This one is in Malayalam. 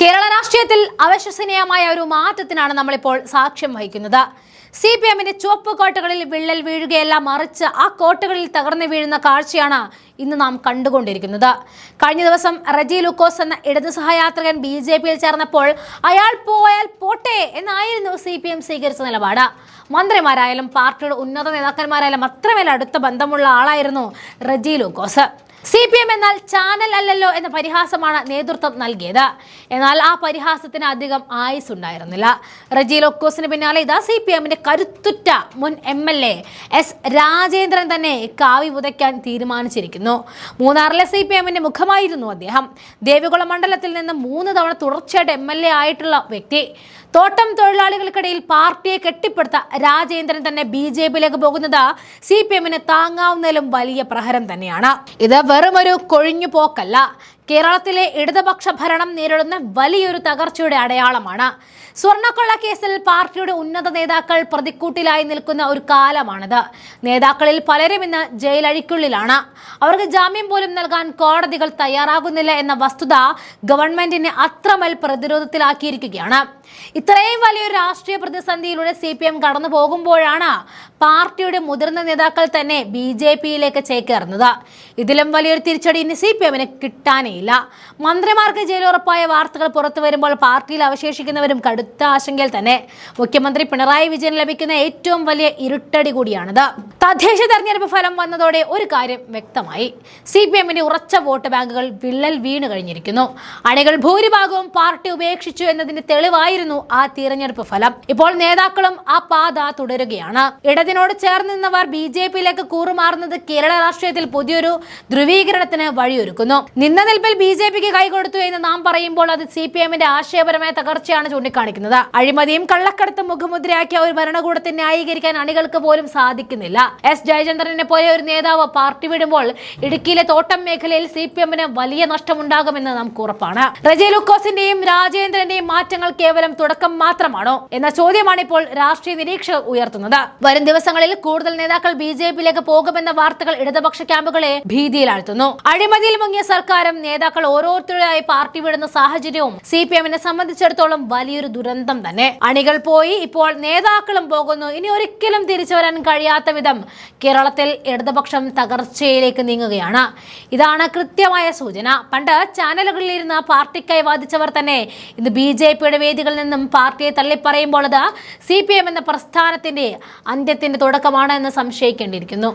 കേരള രാഷ്ട്രീയത്തിൽ അവിശ്വസനീയമായ ഒരു മാറ്റത്തിനാണ് നമ്മളിപ്പോൾ സാക്ഷ്യം വഹിക്കുന്നത്. സി പി എമ്മിന്റെ ചുവപ്പ് കോട്ടകളിൽ വിള്ളൽ വീഴുകയല്ല മറിച്ച് ആ കോട്ടകളിൽ തകർന്നു വീഴുന്ന കാഴ്ചയാണ് ഇന്ന് നാം കണ്ടുകൊണ്ടിരിക്കുന്നത്. കഴിഞ്ഞ ദിവസം റജി ലുക്കോസ് എന്ന ഇടതു സഹയാത്രികൻ ബി ജെ പിയിൽ ചേർന്നപ്പോൾ അയാൾ പോയാൽ പോട്ടെ എന്നായിരുന്നു സി പി എം സ്വീകരിച്ച നിലപാട്. മന്ത്രിമാരായാലും പാർട്ടിയുടെ ഉന്നത നേതാക്കന്മാരായാലും അത്രമേൽ അടുത്ത ബന്ധമുള്ള ആളായിരുന്നു Reji Lukose. C P M എന്നാൽ ചാനൽ അല്ലല്ലോ എന്ന പരിഹാസമാണ് നേതൃത്വം നൽകിയത്. എന്നാൽ ആ പരിഹാസത്തിന് അധികം ആയുസ് ഉണ്ടായിരുന്നില്ല റജി ലൊക്കോസിന് പിന്നാലെ ഇതാ സി പി എമ്മിന്റെ കരുത്തുറ്റ മുൻ M L A S Rajendran തന്നെ കാവി പുതയ്ക്കാൻ തീരുമാനിച്ചിരിക്കുന്നു. മൂന്നാറിലെ സി പി എമ്മിന്റെ മുഖമായിരുന്നു അദ്ദേഹം. ദേവികുളം മണ്ഡലത്തിൽ നിന്ന് മൂന്ന് തവണ തുടർച്ചയായിട്ട് എം എൽ എ ആയിട്ടുള്ള വ്യക്തി. തോട്ടം തൊഴിലാളികൾക്കിടയിൽ പാർട്ടിയെ കെട്ടിപ്പടുത്ത രാജേന്ദ്രൻ തന്നെ ബി ജെ പിയിലേക്ക് പോകുന്നത് സി പി എമ്മിന് താങ്ങാവുന്നതിലും വലിയ പ്രഹരം തന്നെയാണ്. ഇത് വെറുമൊരു കൊഴിഞ്ഞു പോക്കല്ല കേരളത്തിലെ ഇടതുപക്ഷ ഭരണം നേരിടുന്ന വലിയൊരു തകർച്ചയുടെ അടയാളമാണ്. സ്വർണക്കൊള്ള കേസിൽ പാർട്ടിയുടെ ഉന്നത നേതാക്കൾ പ്രതിക്കൂട്ടിലായി നിൽക്കുന്ന ഒരു കാലമാണിത്. നേതാക്കളിൽ പലരും ഇന്ന് ജയിലഴിക്കുള്ളിലാണ്. അവർക്ക് ജാമ്യം പോലും നൽകാൻ കോടതികൾ തയ്യാറാകുന്നില്ല എന്ന വസ്തുത ഗവൺമെന്റിനെ അത്രമേൽ പ്രതിരോധത്തിലാക്കിയിരിക്കുകയാണ്. ഇത്രയും വലിയൊരു രാഷ്ട്രീയ പ്രതിസന്ധിയിലൂടെ സി പി എം കടന്നു പോകുമ്പോഴാണ് പാർട്ടിയുടെ മുതിർന്ന നേതാക്കൾ തന്നെ ബി ജെ പിയിലേക്ക് ചേക്കേറുന്നത്. ഇതിലും വലിയൊരു തിരിച്ചടി ഇനി സി പി എമ്മിന് കിട്ടാനേയില്ല മന്ത്രിമാർക്ക് ജയിലുറപ്പായ വാർത്തകൾ പുറത്തു വരുമ്പോൾ പാർട്ടിയിൽ അവശേഷിക്കുന്നവരും കടുത്ത ആശങ്കയിൽ തന്നെ. മുഖ്യമന്ത്രി പിണറായി വിജയൻ ലഭിക്കുന്ന ഏറ്റവും വലിയ ഇരുട്ടടി കൂടിയാണിത്. തദ്ദേശ തെരഞ്ഞെടുപ്പ് ഫലം വന്നതോടെ ഒരു കാര്യം വ്യക്തമായി. സി പി എമ്മിന്റെ ഉറച്ച വോട്ട് ബാങ്കുകൾ വിള്ളൽ വീണു കഴിഞ്ഞിരിക്കുന്നു. അണികൾ ഭൂരിഭാഗവും പാർട്ടി ഉപേക്ഷിച്ചു എന്നതിന്റെ തെളിവായിരുന്നു ആ തിരഞ്ഞെടുപ്പ് ഫലം. ഇപ്പോൾ നേതാക്കളും ആ പാത തുടരുകയാണ്. ഇടതിനോട് ചേർന്ന് നിന്നവർ ബി ജെ പിയിലേക്ക് കൂറുമാറുന്നത് കേരള രാഷ്ട്രീയത്തിൽ പുതിയൊരു ധ്രുവീകരണത്തിന് വഴിയൊരുക്കുന്നു. നിന്ന നിൽപ്പിൽ ബി ജെ പിക്ക് കൈകൊടുത്തു എന്ന് നാം പറയുമ്പോൾ അത് സി പി എമ്മിന്റെ ആശയപരമായ തകർച്ചയാണ് ചൂണ്ടിക്കാണിക്കുന്നത്. അഴിമതിയും കള്ളക്കടത്തും മുഖമുദ്രയാക്കിയ ഒരു ഭരണകൂടത്തെ ന്യായീകരിക്കാൻ അണികൾക്ക് പോലും സാധിക്കുന്നില്ല. എസ് ജയചന്ദ്രനെ പോലെ ഒരു നേതാവ് പാർട്ടി വിടുമ്പോൾ ഇടുക്കിയിലെ തോട്ടം മേഖലയിൽ സി പി എമ്മിന് വലിയ നഷ്ടമുണ്ടാകുമെന്ന് നമുക്ക് ഉറപ്പാണ്. റജി ലുക്കോസിന്റെയും രാജേന്ദ്രന്റെയും മാറ്റങ്ങൾ കേവലം തുടക്കം മാത്രമാണോ എന്ന ചോദ്യമാണ് ഇപ്പോൾ രാഷ്ട്രീയ നിരീക്ഷകർ ഉയർത്തുന്നത്. വരും ദിവസങ്ങളിൽ കൂടുതൽ നേതാക്കൾ ബി ജെ പിയിലേക്ക് പോകുമെന്ന വാർത്തകൾ ഇടതുപക്ഷ ക്യാമ്പുകളെ ഭീതിയിലാഴ്ത്തുന്നു. അഴിമതിയിൽ മുങ്ങിയ സർക്കാരും നേതാക്കൾ ഓരോരുത്തരായി പാർട്ടി വിടുന്ന സാഹചര്യവും സി പി എമ്മിനെ സംബന്ധിച്ചിടത്തോളം വലിയൊരു ദുരന്തം തന്നെ. അണികൾ പോയി ഇപ്പോൾ നേതാക്കളും പോകുന്നു. ഇനി ഒരിക്കലും തിരിച്ചു വരാൻ കഴിയാത്ത വിധം കേരളത്തിൽ ഇടതുപക്ഷം തകർച്ചയിലേക്ക് നീങ്ങുകയാണ്. ഇതാണ് കൃത്യമായ സൂചന. പണ്ട് ചാനലുകളിൽ ഇരുന്ന പാർട്ടിക്കായി വാദിച്ചവർ തന്നെ ഇന്ന് ബി ജെ പിയുടെ വേദികളിൽ നിന്നും പാർട്ടിയെ തള്ളിപ്പറയുമ്പോൾ അത് സി പി എം എന്ന പ്രസ്ഥാനത്തിന്റെ അന്ത്യത്തിന്റെ തുടക്കമാണ് എന്ന് സംശയിക്കേണ്ടിയിരിക്കുന്നു.